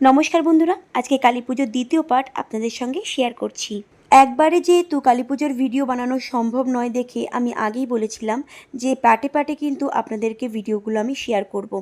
নমস্কার বন্ধুরা, আজকে কালী পুজোর দ্বিতীয় পার্ট আপনাদের সঙ্গে শেয়ার করছি। একবারে যেহেতু কালী পুজোর ভিডিও বানানো সম্ভব নয় দেখে আমি আগেই বলেছিলাম যে পাটে পাটে কিন্তু আপনাদেরকে ভিডিওগুলো আমি শেয়ার করব।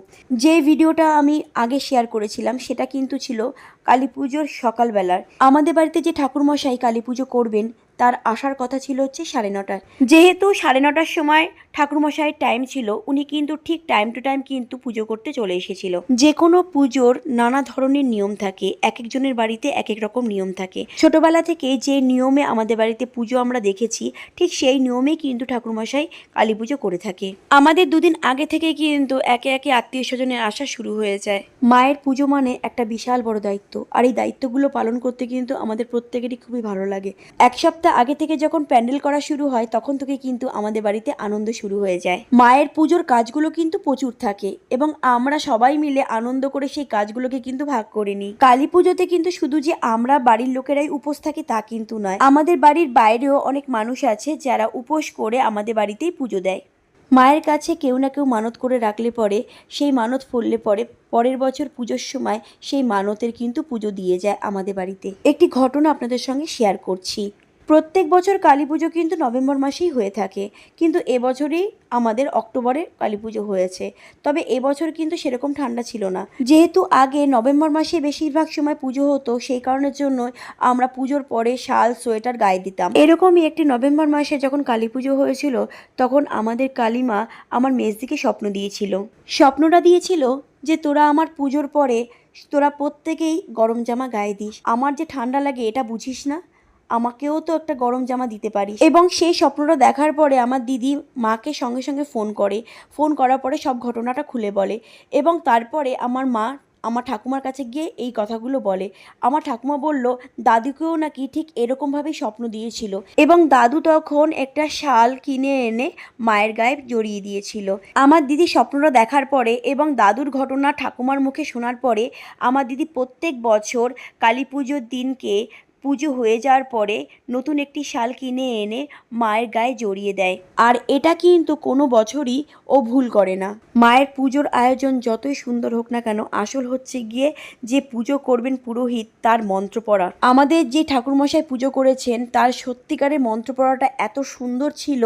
যে ভিডিওটা আমি আগে শেয়ার করেছিলাম সেটা কিন্তু ছিল কালী পুজোর সকালবেলার। আমাদের বাড়িতে যে ঠাকুরমশাই কালী পুজো করবেন, তার আসার কথা ছিল হচ্ছে সাড়ে নটার যেহেতু সাড়ে নটার সময় ঠাকুরমশাইয়ের টাইম ছিল, উনি কিন্তু ঠিক টাইম টু টাইম কিন্তু পুজো করতে চলে এসেছিল। যে কোনো পুজোর নানা ধরনের নিয়ম থাকে এক একজনের বাড়িতে এক এক রকম নিয়ম থাকে। ছোটবেলা থেকে যে নিয়মে আমাদের বাড়িতে পুজো আমরা দেখেছি, ঠিক সেই নিয়মেই কিন্তু ঠাকুরমশাই কালী পুজো করে থাকে। আমাদের দুদিন আগে থেকে কিন্তু একে একে আত্মীয় স্বজনের আসা শুরু হয়ে যায়। মায়ের পুজো মানে একটা বিশাল বড় দায়িত্ব, আর এই দায়িত্বগুলো পালন করতে কিন্তু আমাদের প্রত্যেকেরই খুবই ভালো লাগে। এক সপ্তাহ আগে থেকে যখন প্যান্ডেল করা শুরু হয়, তখন থেকে কিন্তু আমাদের বাড়িতে আনন্দ শুরু হয়ে যায়। মায়ের পুজোর কাজগুলো কিন্তু প্রচুর থাকে এবং আমরা সবাই মিলে আনন্দ করে সেই কাজগুলোকে কিন্তু ভাগ করে নিই। কালী পুজোতে কিন্তু শুধু যে আমরা বাড়ির লোকেরাই উপোস থাকি তা কিন্তু নয়, আমাদের বাড়ির বাইরেও অনেক মানুষ আছে যারা উপোস করে আমাদের বাড়িতেই পুজো দেয়। মায়ের কাছে কেউ না কেউ মানত করে রাখলে পরে, সেই মানত ফললে পরে, পরের বছর পুজোর সময় সেই মানতের কিন্তু পুজো দিয়ে যায় আমাদের বাড়িতে। একটি ঘটনা আপনাদের সঙ্গে শেয়ার করছি। প্রত্যেক বছর কালী পুজো কিন্তু নভেম্বর মাসেই হয়ে থাকে। কিন্তু এবছরই আমাদের অক্টোবরে কালী পুজো হয়েছে। তবে এবছর কিন্তু সেরকম ঠান্ডা ছিল না। যেহেতু আগে নভেম্বর মাসে বেশিরভাগ সময় পুজো হতো, সেই কারণের জন্য আমরা পুজোর পরে শাল, সোয়েটার গায়ে দিতাম। এরকমই একটি নভেম্বর মাসে যখন কালী পুজো হয়েছিল, তখন আমাদের কালীমা আমার মেজদিকে স্বপ্ন দিয়েছিল। স্বপ্নটা দিয়েছিল যে তোরা আমার পুজোর পরে তোরা প্রত্যেকেই গরম জামা গায়ে দিস। আমার যে ঠান্ডা লাগে এটা বুঝিস না? আমাকেও তো একটা গরম জামা দিতে পারিস। এবং সেই স্বপ্নটা দেখার পরে আমার দিদি মাকে সঙ্গে সঙ্গে ফোন করে। ফোন করার পরে সব ঘটনাটা খুলে বলে। এবং তারপরে আমার মা আমার ঠাকুমার কাছে গিয়ে এই কথাগুলো বলে। আমার ঠাকুমা বলল, দাদুকেও নাকি ঠিক এরকমভাবেই স্বপ্ন দিয়েছিল। এবং দাদু তখন একটা শাল কিনে এনে মায়ের গায়ে জড়িয়ে দিয়েছিল। আমার দিদি স্বপ্নটা দেখার পরে এবং দাদুর ঘটনা ঠাকুমার মুখে শোনার পরে, আমার দিদি প্রত্যেক বছর কালী পুজোর দিনকে পুজো হয়ে যাওয়ার পরে নতুন একটি শাল কিনে এনে মায়ের গায়ে জড়িয়ে দেয়। আর এটা কিন্তু কোনো বছরই ও ভুল করে না। মায়ের পুজোর আয়োজন যতই সুন্দর হোক না কেন, আসল হচ্ছে গিয়ে যে পুজো করবেন পুরোহিত, তার মন্ত্র পড়া। আমাদের যে ঠাকুরমশাই পুজো করেছেন, তার সত্যিকারের মন্ত্র পড়াটা এত সুন্দর ছিল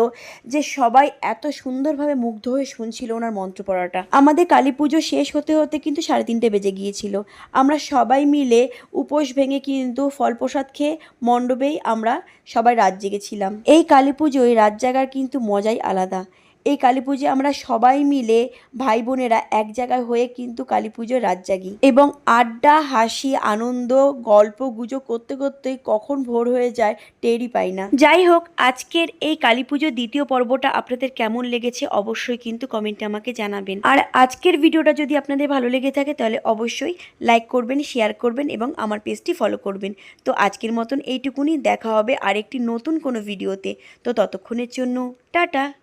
যে সবাই এত সুন্দরভাবে মুগ্ধ হয়ে শুনছিল ওনার মন্ত্র পড়াটা। আমাদের কালী পুজো শেষ হতে হতে কিন্তু সাড়ে তিনটে বেজে গিয়েছিল। আমরা সবাই মিলে উপোস ভেঙে কিন্তু ফল প্রসাদ খেয়ে মণ্ডপেই আমরা সবাই রাত জেগেছিলাম। এই কালী পুজোয় রাত জাগার কিন্তু মজাই আলাদা। এই কালী পুজো আমরা সবাই মিলে ভাই বোনেরা এক জায়গায় হয়ে কিন্তু কালী পুজোর রাত জাগি। এবং আড্ডা, হাসি, আনন্দ, গল্প গুজো করতে করতে কখন ভোর হয়ে যায় টেরই পাই না। যাই হোক, আজকের এই কালী পুজোর দ্বিতীয় পর্বটা আপনাদের কেমন লেগেছে অবশ্যই কিন্তু কমেন্টে আমাকে জানাবেন। আর আজকের ভিডিওটা যদি আপনাদের ভালো লেগে থাকে তাহলে অবশ্যই লাইক করবেন, শেয়ার করবেন এবং আমার পেজটি ফলো করবেন। তো আজকের মতন এইটুকুনি, দেখা হবে আরেকটি নতুন কোনো ভিডিওতে। তো ততক্ষণের জন্য, টাটা!